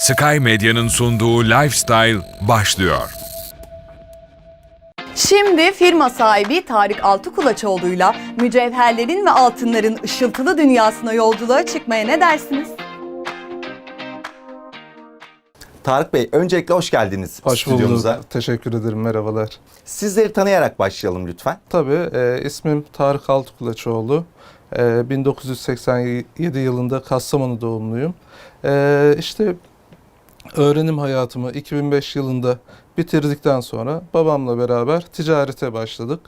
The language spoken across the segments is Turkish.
Sky Medya'nın sunduğu Lifestyle başlıyor. Şimdi firma sahibi Tarık Altıkulaçoğlu'yla mücevherlerin ve altınların ışıltılı dünyasına yolculuğa çıkmaya ne dersiniz? Tarık Bey öncelikle hoş geldiniz Hoş stüdyomuza. bulduk. Teşekkür ederim. Merhabalar. Sizleri tanıyarak başlayalım lütfen. Tabii e, ismim Tarık Altıkulaçoğlu. E, 1987 yılında Kastamonu doğumluyum. E, işte öğrenim hayatımı 2005 yılında bitirdikten sonra babamla beraber ticarete başladık.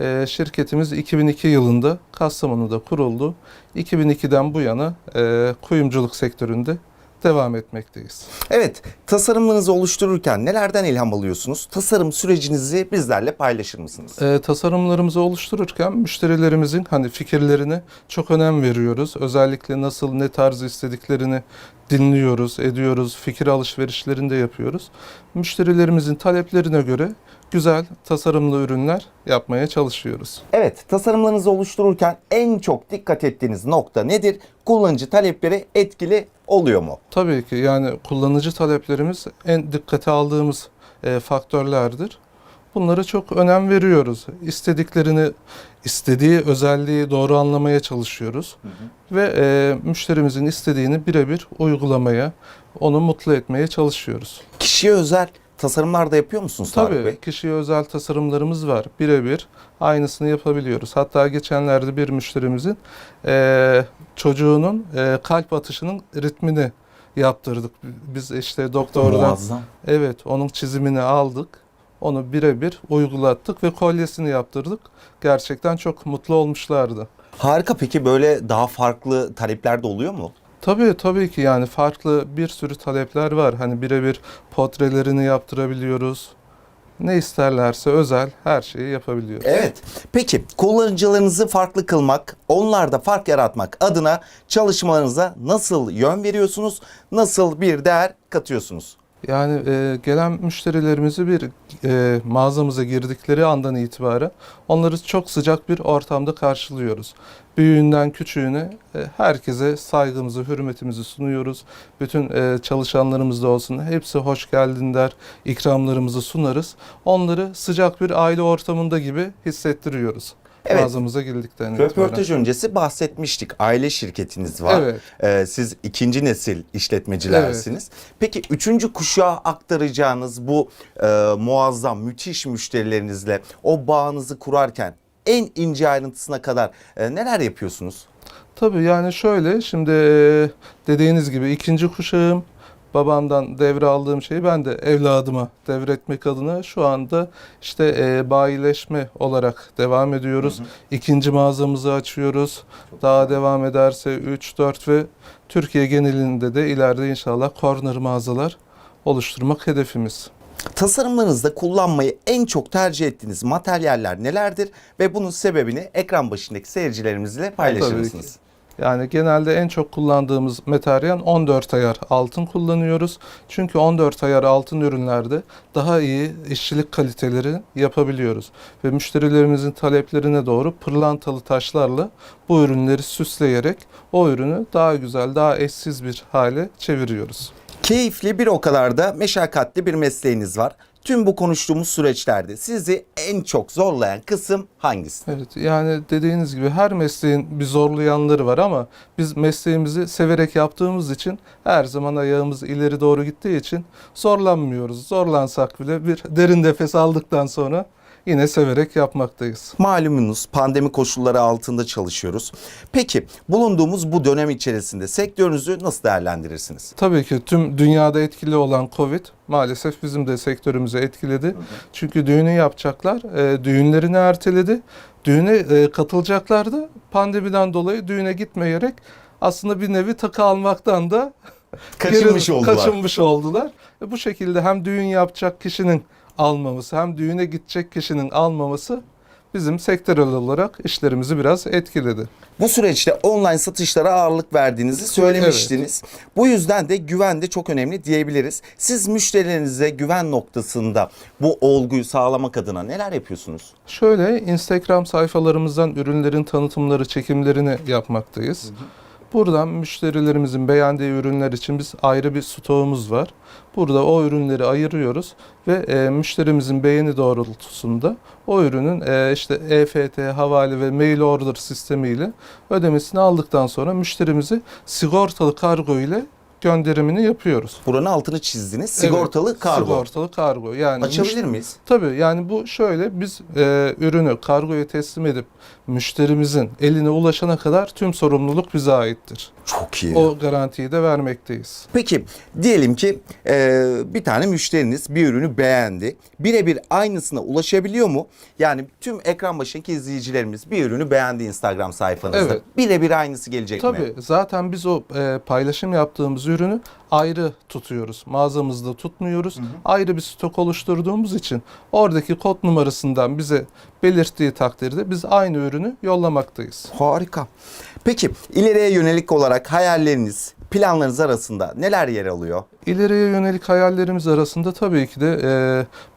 E, şirketimiz 2002 yılında Kastamonu'da kuruldu. 2002'den bu yana e, kuyumculuk sektöründe devam etmekteyiz. Evet, tasarımlarınızı oluştururken nelerden ilham alıyorsunuz? Tasarım sürecinizi bizlerle paylaşır mısınız? E, tasarımlarımızı oluştururken müşterilerimizin hani fikirlerine çok önem veriyoruz. Özellikle nasıl ne tarz istediklerini dinliyoruz, ediyoruz, fikir alışverişlerinde yapıyoruz. Müşterilerimizin taleplerine göre güzel tasarımlı ürünler yapmaya çalışıyoruz. Evet, tasarımlarınızı oluştururken en çok dikkat ettiğiniz nokta nedir? Kullanıcı talepleri etkili oluyor mu? Tabii ki yani kullanıcı taleplerimiz en dikkate aldığımız e, faktörlerdir. Bunlara çok önem veriyoruz. İstediklerini, istediği özelliği doğru anlamaya çalışıyoruz. Ve e, müşterimizin istediğini birebir uygulamaya, onu mutlu etmeye çalışıyoruz. Kişiye özel tasarımlar da yapıyor musunuz Tarık Tabii Bey? kişiye özel tasarımlarımız var. Birebir aynısını yapabiliyoruz. Hatta geçenlerde bir müşterimizin e, çocuğunun e, kalp atışının ritmini yaptırdık. Biz işte doktordan Muazzam. evet onun çizimini aldık. Onu birebir uygulattık ve kolyesini yaptırdık. Gerçekten çok mutlu olmuşlardı. Harika peki böyle daha farklı talepler de oluyor mu? Tabii tabii ki yani farklı bir sürü talepler var. Hani birebir portrelerini yaptırabiliyoruz. Ne isterlerse özel her şeyi yapabiliyoruz. Evet. Peki kullanıcılarınızı farklı kılmak, onlarda fark yaratmak adına çalışmalarınıza nasıl yön veriyorsunuz? Nasıl bir değer katıyorsunuz? Yani e, gelen müşterilerimizi bir e, mağazamıza girdikleri andan itibaren onları çok sıcak bir ortamda karşılıyoruz. Büyüğünden küçüğüne e, herkese saygımızı, hürmetimizi sunuyoruz. Bütün e, çalışanlarımız da olsun hepsi hoş geldin der, ikramlarımızı sunarız. Onları sıcak bir aile ortamında gibi hissettiriyoruz. Evet. Mağazamıza girdikten itibaren. Röportaj öncesi bahsetmiştik. Aile şirketiniz var. Evet. Ee, siz ikinci nesil işletmecilersiniz. Peki üçüncü kuşağa aktaracağınız bu e, muazzam, müthiş müşterilerinizle o bağınızı kurarken en ince ayrıntısına kadar e, neler yapıyorsunuz? Tabii yani şöyle şimdi e, dediğiniz gibi ikinci kuşağım babamdan devraldığım şeyi ben de evladıma devretmek adına şu anda işte e, bayileşme olarak devam ediyoruz. İkinci mağazamızı açıyoruz. Daha devam ederse 3, 4 ve Türkiye genelinde de ileride inşallah corner mağazalar oluşturmak hedefimiz. Tasarımlarınızda kullanmayı en çok tercih ettiğiniz materyaller nelerdir ve bunun sebebini ekran başındaki seyircilerimizle paylaşır Tabii ki. mısınız? Yani genelde en çok kullandığımız materyal 14 ayar altın kullanıyoruz. Çünkü 14 ayar altın ürünlerde daha iyi işçilik kaliteleri yapabiliyoruz. Ve müşterilerimizin taleplerine doğru pırlantalı taşlarla bu ürünleri süsleyerek o ürünü daha güzel, daha eşsiz bir hale çeviriyoruz. Keyifli bir o kadar da meşakkatli bir mesleğiniz var. Tüm bu konuştuğumuz süreçlerde sizi en çok zorlayan kısım hangisi? Evet yani dediğiniz gibi her mesleğin bir zorlayanları var ama biz mesleğimizi severek yaptığımız için her zaman ayağımız ileri doğru gittiği için zorlanmıyoruz. Zorlansak bile bir derin nefes aldıktan sonra yine severek yapmaktayız. Malumunuz pandemi koşulları altında çalışıyoruz. Peki bulunduğumuz bu dönem içerisinde sektörünüzü nasıl değerlendirirsiniz? Tabii ki tüm dünyada etkili olan Covid maalesef bizim de sektörümüzü etkiledi. Çünkü düğünü yapacaklar, e, düğünlerini erteledi. Düğüne e, katılacaklar da pandemiden dolayı düğüne gitmeyerek aslında bir nevi takı almaktan da Kaçınmış oldular. Kaçınmış oldular. E, bu şekilde hem düğün yapacak kişinin almaması hem düğüne gidecek kişinin almaması bizim sektörel olarak işlerimizi biraz etkiledi. Bu süreçte online satışlara ağırlık verdiğinizi söylemiştiniz. Bu yüzden de güven de çok önemli diyebiliriz. Siz müşterilerinize güven noktasında bu olguyu sağlamak adına neler yapıyorsunuz? Şöyle Instagram sayfalarımızdan ürünlerin tanıtımları, çekimlerini yapmaktayız. Buradan müşterilerimizin beğendiği ürünler için biz ayrı bir stoğumuz var. Burada o ürünleri ayırıyoruz ve e, müşterimizin beğeni doğrultusunda o ürünün e, işte EFT, havale ve mail order sistemiyle ödemesini aldıktan sonra müşterimizi sigortalı kargo ile gönderimini yapıyoruz. Buranın altını çizdiniz. Sigortalı Evet, kargo. Sigortalı kargo. Yani Açabilir miyiz? Tabii yani bu şöyle biz e, ürünü kargoya teslim edip müşterimizin eline ulaşana kadar tüm sorumluluk bize aittir. Çok iyi. O garantiyi de vermekteyiz. Peki diyelim ki e, bir tane müşteriniz bir ürünü beğendi. Birebir aynısına ulaşabiliyor mu? Yani tüm ekran başındaki izleyicilerimiz bir ürünü beğendi Instagram sayfanızda. Evet. Birebir aynısı gelecek mi? Tabii zaten biz o e, paylaşım yaptığımız ürünü ayrı tutuyoruz. Mağazamızda tutmuyoruz. Ayrı bir stok oluşturduğumuz için oradaki kod numarasından bize belirttiği takdirde biz aynı ürünü yollamaktayız. Harika. Peki ileriye yönelik olarak hayalleriniz, planlarınız arasında neler yer alıyor? İleriye yönelik hayallerimiz arasında tabii ki de e,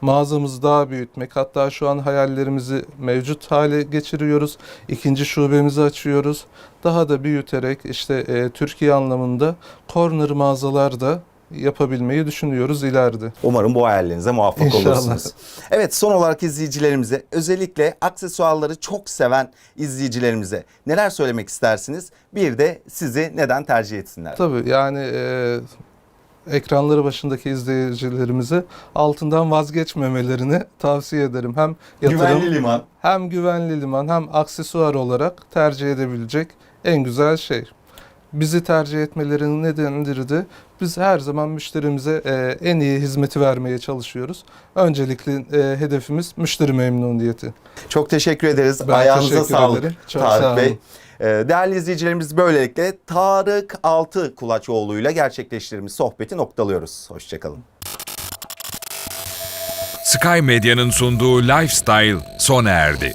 mağazamızı daha büyütmek. Hatta şu an hayallerimizi mevcut hale geçiriyoruz. İkinci şubemizi açıyoruz. Daha da büyüterek işte e, Türkiye anlamında corner mağazalar da yapabilmeyi düşünüyoruz ileride. Umarım bu hayallerinize muvaffak İnşallah. olursunuz. Evet son olarak izleyicilerimize özellikle aksesuarları çok seven izleyicilerimize neler söylemek istersiniz? Bir de sizi neden tercih etsinler? Tabii yani e, ekranları başındaki izleyicilerimize altından vazgeçmemelerini tavsiye ederim. Hem yatırım Güvenli liman. hem güvenli liman hem aksesuar olarak tercih edebilecek en güzel şey. Bizi tercih etmelerinin nedenidir de biz her zaman müşterimize e, en iyi hizmeti vermeye çalışıyoruz. Öncelikli e, hedefimiz müşteri memnuniyeti. Çok teşekkür ederiz. Ben Ayağınıza teşekkür sağlık ederim. Çok Tarık sağ Bey. olun. Ee, Değerli izleyicilerimiz böylelikle Tarık Altı Kulaçoğlu ile gerçekleştirdiğimiz sohbeti noktalıyoruz. Hoşçakalın. Sky Medya'nın sunduğu Lifestyle sona erdi.